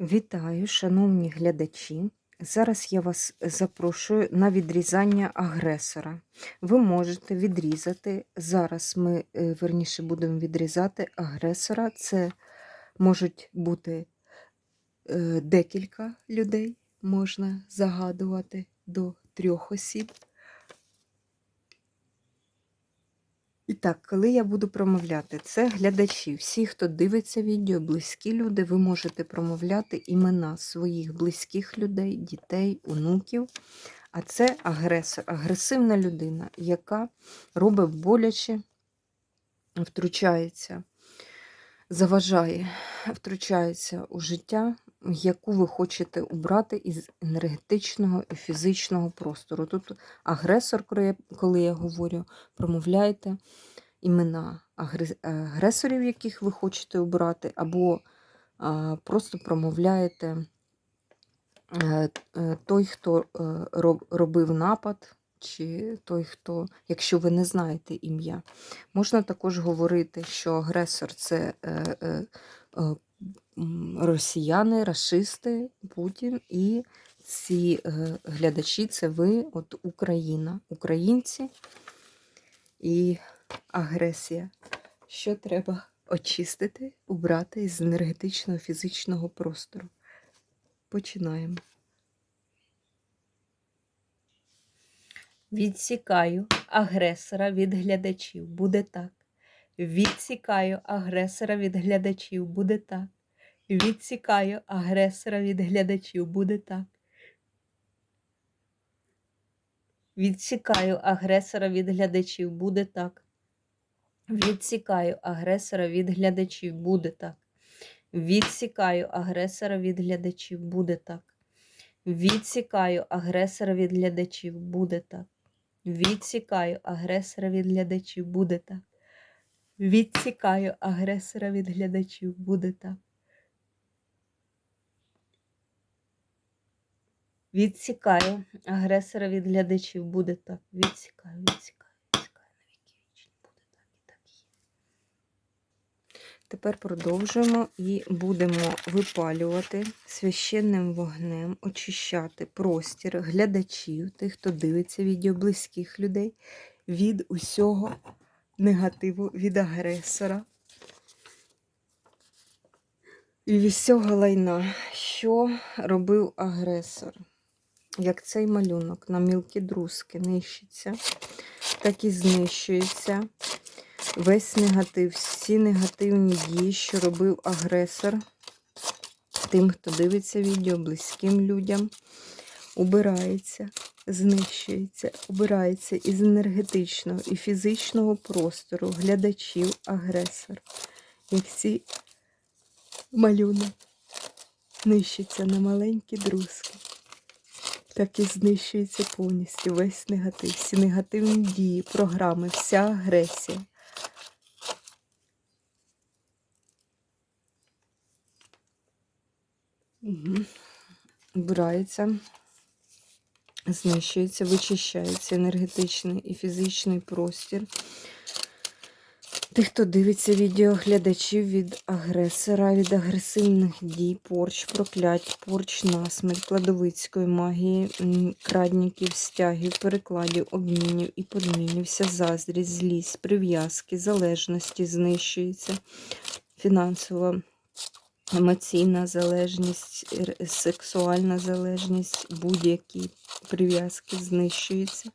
Вітаю, шановні глядачі. Зараз я вас запрошую на відрізання агресора. Ви можете відрізати. Зараз ми, е, верніше, будемо відрізати агресора. Це можуть бути е, декілька людей, можна загадувати до трьох осіб. І так, коли я буду промовляти, це глядачі. Всі, хто дивиться відео, близькі люди, ви можете промовляти імена своїх близьких людей, дітей, онуків. А це агресор, агресивна людина, яка робить боляче, втручається, заважає, втручається у життя, яку ви хочете убрати із енергетичного і фізичного простору. Тут агресор, коли я- говорю, промовляйте імена агресорів, яких ви хочете обрати, або просто промовляєте е, е, той, хто е, робив напад, чи той, хто, якщо ви не знаєте ім'я. Можна також говорити, що агресор це росіяни, расисти, Путін, і ці е, глядачі це ви, от Україна, українці і агресія. Що треба очистити, убрати із енергетичного фізичного простору? Починаємо. Відсікаю агресора від глядачів. Буде так. Відсікаю агресора від глядачів. Буде так. Відсікаю агресора від глядачів. Буде так. Відсікаю агресора від глядачів. Буде так. Відсікаю агресора від глядачів. Буде так. Відсікаю агресора від глядачів. Буде так. Відсікаю агресора від глядачів. Буде так. Відсікаю агресора від глядачів. Буде так. Відсікаю агресора від глядачів. Буде так. Відсікаю агресора від глядачів. Буде так. Відсікаю, відсікаю, відсікаю на віки вічні. Буде так і так є. Тепер продовжуємо і будемо випалювати священним вогнем, очищати простір глядачів, тих, хто дивиться відео близьких людей, від усього негативу, від агресора. І від всього лайна, що робив агресор. Як цей малюнок на мілкі друзки нищиться, так і знищується весь негатив, всі негативні дії, що робив агресор, тим, хто дивиться відео, близьким людям, убирається, знищується, убирається із енергетичного і фізичного простору глядачів агресор. Як ці малюнок нищиться на маленькі друзки. Так і знищується повністю весь негатив, всі негативні дії, програми, вся агресія. Угу. Убирається, знищується, вичищається енергетичний і фізичний простір. Тих, хто дивиться відео глядачів від агресора, від агресивних дій, порч, проклять, порч, насмерть, кладовицької магії, крадників, стягів, перекладів, обмінів і подмінів, вся заздрість, злість, прив'язки, залежності знищується, фінансова, емоційна залежність, сексуальна залежність, будь-які прив'язки знищуються.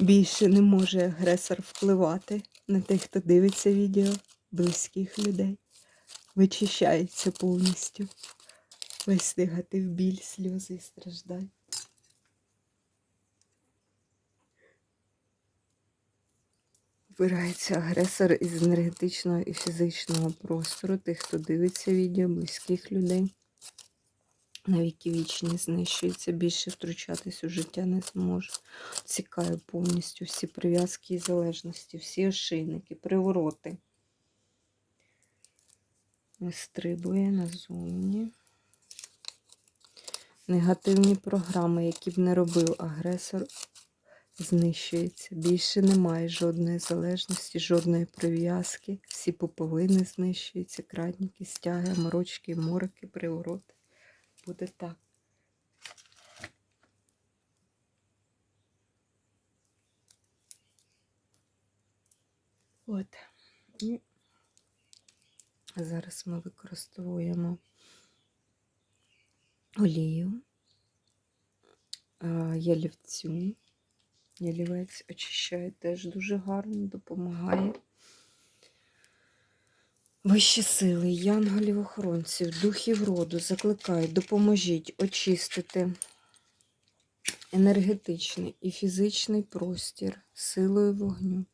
Більше не може агресор впливати на тих, хто дивиться відео близьких людей. Вичищається повністю. Весь негатив, біль, сльози і страждань. Вбирається агресор із енергетичного і фізичного простору, тих, хто дивиться відео, близьких людей. Навіки вічні знищується, більше втручатись у життя не зможе. Цікаю повністю всі прив'язки і залежності, всі ошейники, привороти. Вистрибує назовні. Негативні програми, які б не робив агресор, знищується. Більше немає жодної залежності, жодної прив'язки. Всі поповини знищуються, крадніки, стяги, морочки, мороки, привороти. Буде так. От. І зараз ми використовуємо олію, ялівцю. Ялівець очищає теж дуже гарно, допомагає. Вищі сили, янголів охоронців, духів роду закликають, допоможіть очистити енергетичний і фізичний простір силою вогню.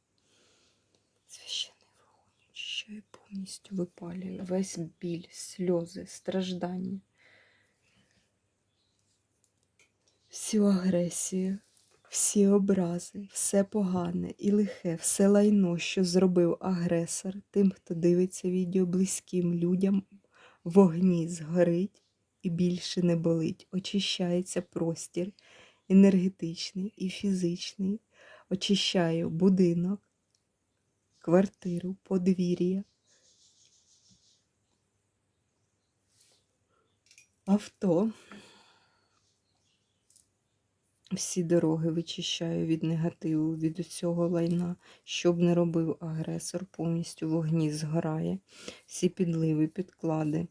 Священний вогонь очищає повністю, випалює весь біль, сльози, страждання, всю агресію, всі образи, все погане і лихе, все лайно, що зробив агресор, тим, хто дивиться відео близьким людям, вогні згорить і більше не болить. Очищається простір енергетичний і фізичний. Очищаю будинок, квартиру, подвір'я, авто. Всі дороги вичищаю від негативу, від усього лайна, що б не робив агресор, повністю вогні згорає. Всі підливи, підклади,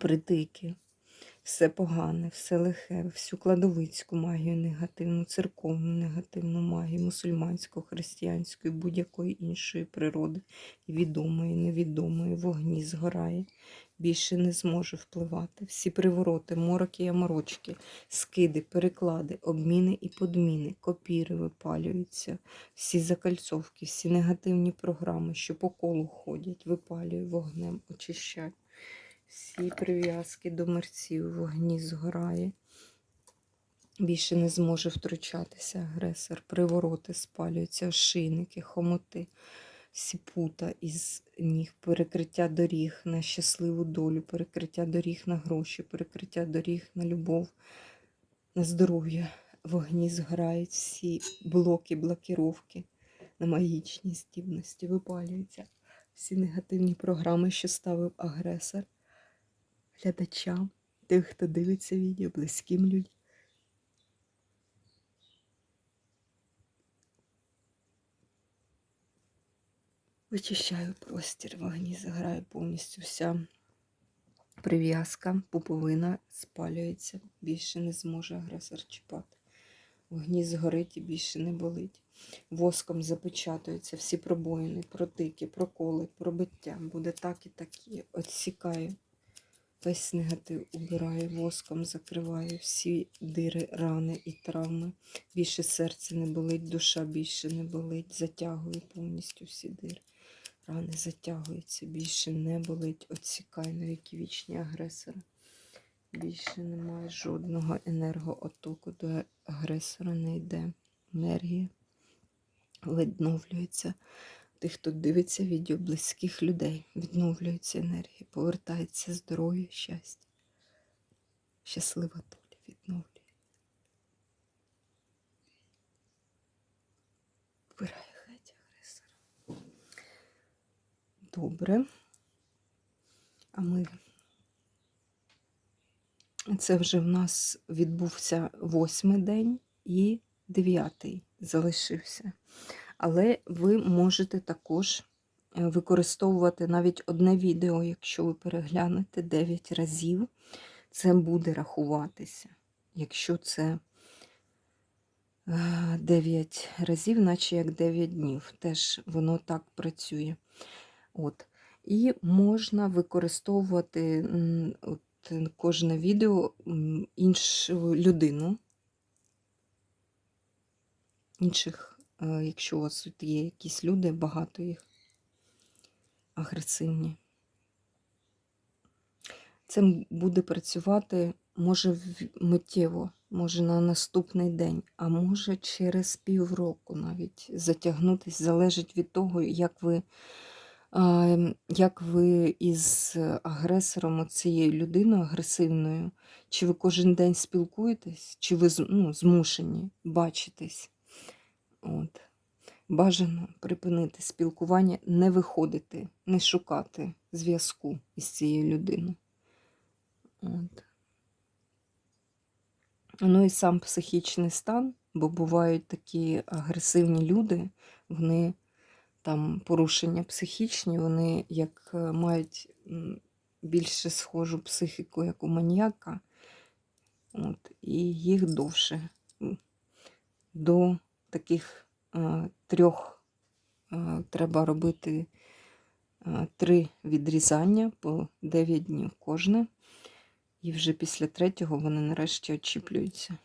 притики, все погане, все лихе, всю кладовицьку магію негативну, церковну негативну магію, мусульманську, християнську будь-якої іншої природи, відомої, невідомої, вогні згорає. Більше не зможе впливати. Всі привороти, мороки і аморочки, скиди, переклади, обміни і подміни, копіри випалюються, всі закальцовки, всі негативні програми, що по колу ходять, випалюю вогнем, очищаю. Всі прив'язки до мерців, вогні згорає. Більше не зможе втручатися агресор, привороти спалюються, ошийники, хомоти, всі пута із ніг, перекриття доріг на щасливу долю, перекриття доріг на гроші, перекриття доріг на любов, на здоров'я. Вогні згорають всі блоки, блокіровки на магічні здібності, випалюються всі негативні програми, що ставив агресор глядачам, тих, хто дивиться відео, близьким людям. Вичищаю простір, в вогні заграє повністю вся прив'язка, пуповина спалюється, більше не зможе агресор чіпати. Вогні згорить і більше не болить. Воском запечатуються всі пробоїни, протики, проколи, пробиття. Буде так і такі. Отсікаю. Весь негатив убираю, воском закриваю всі дири, рани і травми. Більше серце не болить, душа більше не болить. Затягую повністю всі дири. Рани затягуються, більше не болить. Отсікаю на віки вічні агресора. Більше немає жодного енергоотоку до агресора не йде. Енергія відновлюється. Тих, хто дивиться відео близьких людей, відновлюється енергія, повертається здоров'я, щастя. Щаслива доля відновлює. Вбирає геть агресора. Добре. А ми. Це вже в нас відбувся восьмий день і дев'ятий залишився. Але ви можете також е, використовувати навіть одне відео, якщо ви переглянете 9 разів, це буде рахуватися. Якщо це 9 разів, наче як 9 днів, теж воно так працює. От. І можна використовувати от, кожне відео іншу людину, інших Е, якщо у вас тут є якісь люди, багато їх агресивні. Це буде працювати, може, миттєво, може на наступний день, а може через півроку навіть затягнутись, залежить від того, як ви як ви із агресором, цією людиною агресивною, чи ви кожен день спілкуєтесь, чи ви ну, змушені бачитесь? От. Бажано припинити спілкування, не виходити, не шукати зв'язку із цією людиною. От. Ну і сам психічний стан, бо бувають такі агресивні люди, вони там порушення психічні, вони як е, мають більше схожу психіку, як у маніяка, от, і їх довше до таких е, трьох е, треба робити е, три відрізання по 9 днів кожне. І вже після третього вони нарешті очіплюються.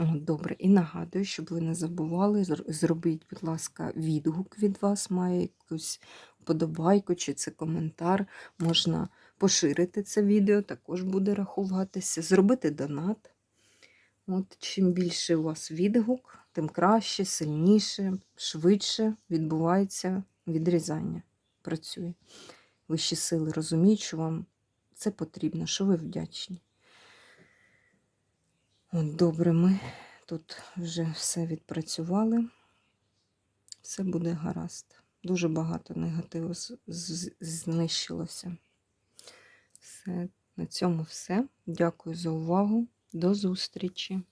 Добре, і нагадую, щоб ви не забували, зробіть, будь ласка, відгук від вас, має якусь вподобайку, чи це коментар. Можна поширити це відео, також буде рахуватися, зробити донат. От, чим більше у вас відгук, тим краще, сильніше, швидше відбувається відрізання. Працює. Вищі сили розуміють, що вам це потрібно, що ви вдячні. Добре, ми тут вже все відпрацювали. Все буде гаразд. Дуже багато негативу знищилося. Все, на цьому все. Дякую за увагу. До зустрічі!